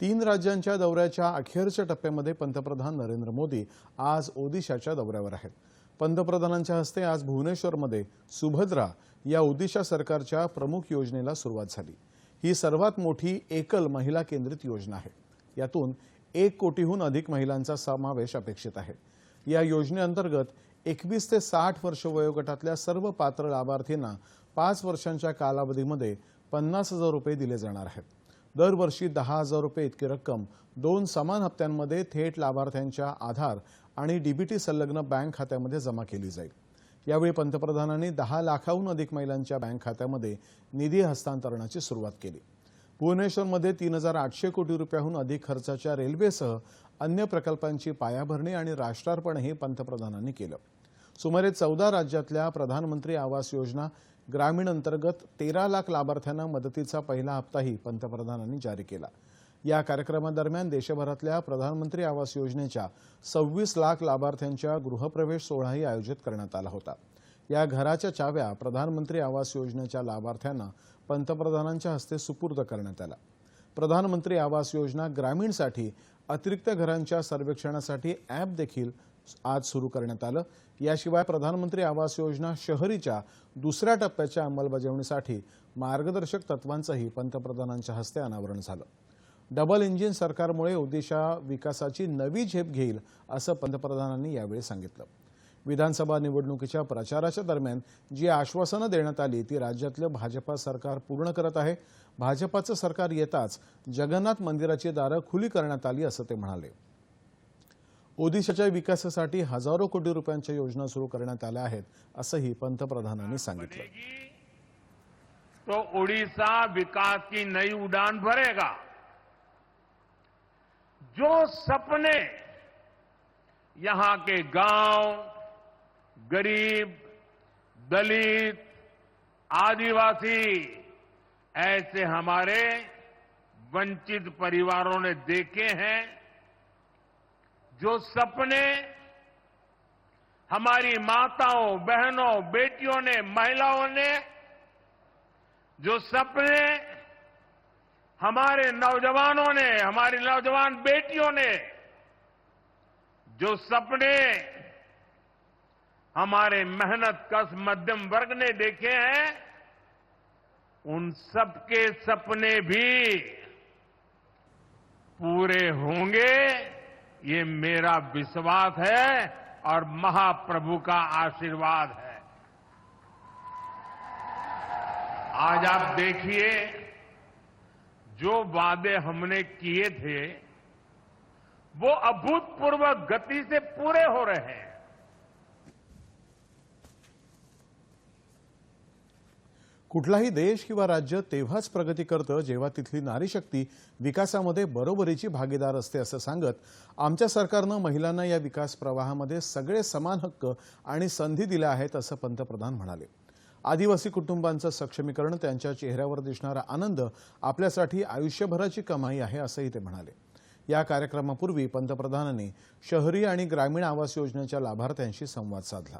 तीन राज्यांच्या दौऱ्याच्या अखेरच्या टप्प्यामध्ये पंतप्रधान नरेंद्र मोदी आज ओदिशाच्या दौऱ्यावर आहेत. पंतप्रधानांच्या हस्ते आज भुवनेश्वरमध्ये सुभद्रा या ओदिशा सरकारच्या प्रमुख योजनेला सुरुवात झाली. ही सर्वात मोठी एकल महिला केंद्रित योजना आहे. यातून एक कोटीहून अधिक महिलांचा समावेश अपेक्षित आहे. या योजनेअंतर्गत एकवीस ते साठ वर्ष वयोगटातल्या सर्व पात्र लाभार्थींना पाच वर्षांच्या कालावधीमध्ये पन्नास हजार रुपये दिले जाणार आहेत. दरवर्षी दहा हजार रुपये इतकी रक्कम. दोन समान हप्त्यांमध्ये थेट लाभार्थ्यांच्या आधार आणि डीबीटी संलग्न बँक खात्यामध्ये जमा केली जाईल. यावेळी पंतप्रधानांनी दहा लाखाहून अधिक महिलांच्या बँक खात्यामध्ये निधी हस्तांतरणाची सुरुवात केली. भुवनेश्वरमध्ये तीन हजार आठशे कोटी रुपयाहून अधिक खर्चाच्या रेल्वेसह अन्य प्रकल्पांची पायाभरणी आणि राष्ट्रार्पणही पंतप्रधानांनी केलं. सुमारे चौदा राज्यातल्या प्रधानमंत्री आवास योजना ग्रामीण अंतर्गत तेरा लाख लाभार्थ्यांना मदतीचा पहिला हप्ताही पंतप्रधानांनी जारी केला. या कार्यक्रमादरम्यान देशभरातल्या प्रधानमंत्री आवास योजनेच्या सव्वीस लाख लाभार्थ्यांच्या गृहप्रवेश सोहळाही आयोजित करण्यात आला होता. या घराच्या चाव्या प्रधानमंत्री आवास योजनेच्या लाभार्थ्यांना पंतप्रधानांच्या हस्ते सुपूर्द करण्यात आला. प्रधानमंत्री आवास योजना ग्रामीणसाठी अतिरिक्त घरांच्या सर्वेक्षणासाठी ॲप देखील आज सुरू करण्यात आलं. याशिवाय प्रधानमंत्री आवास योजना शहरीच्या दुसऱ्या टप्प्याच्या अंमलबजावणीसाठी मार्गदर्शक तत्वांचंही पंतप्रधानांच्या हस्ते अनावरण झालं. डबल इंजिन सरकारमुळे ओदिशा विकासाची नवी झेप घेईल असं पंतप्रधानांनी यावेळी सांगितलं. विधानसभा निवडणुकीच्या प्रचाराच्या दरम्यान जी आश्वासनं देण्यात आली ती राज्यातलं भाजपा सरकार पूर्ण करत आहे. भाजपाचं सरकार येताच जगन्नाथ मंदिराची दारं खुली करण्यात आली असं ते म्हणाले. ओदिशाच्या विकासासाठी हजारो कोटी रुपयांच्या योजना सुरू असंही पंतप्रधानांनी सांगितलं. तो ओडिशा विकास की नई उड़ान भरेगा। जो सपने यहाँ के गाँव, गरीब, दलित, आदिवासी, ऐसे हमारे वंचित परिवारों ने देखे हैं जो सपने हमारी माताओं, बहनों, बेटियों ने, महिलाओं ने, जो सपने हमारे नौजवानों ने, हमारी नौजवान बेटियों ने, जो सपने हमारे मेहनत कश मध्यम वर्ग ने देखे हैं, उन सबके सपने भी पूरे होंगे। ये मेरा विश्वास है और महाप्रभु का आशीर्वाद है। आज आप देखिए, जो वादे हमने किए थे, वो अभूतपूर्व गति से पूरे हो रहे हैं। कुठलाही देश किंवा राज्य तेव्हाच प्रगती करतं जेव्हा तिथली नारी शक्ती विकासामध्ये बरोबरीची भागीदार असते असं सांगत आमच्या सरकारनं महिलांना या विकास प्रवाहामध्ये सगळे समान हक्क आणि संधी दिल्या आहेत असं पंतप्रधान म्हणाले. आदिवासी कुटुंबांचं सक्षमीकरण त्यांच्या चेहऱ्यावर दिसणारा आनंद आपल्यासाठी आयुष्यभराची कमाई आहे असंही ते म्हणाले. या कार्यक्रमापूर्वी पंतप्रधानांनी शहरी आणि ग्रामीण आवास योजनेच्या लाभार्थ्यांशी संवाद साधला.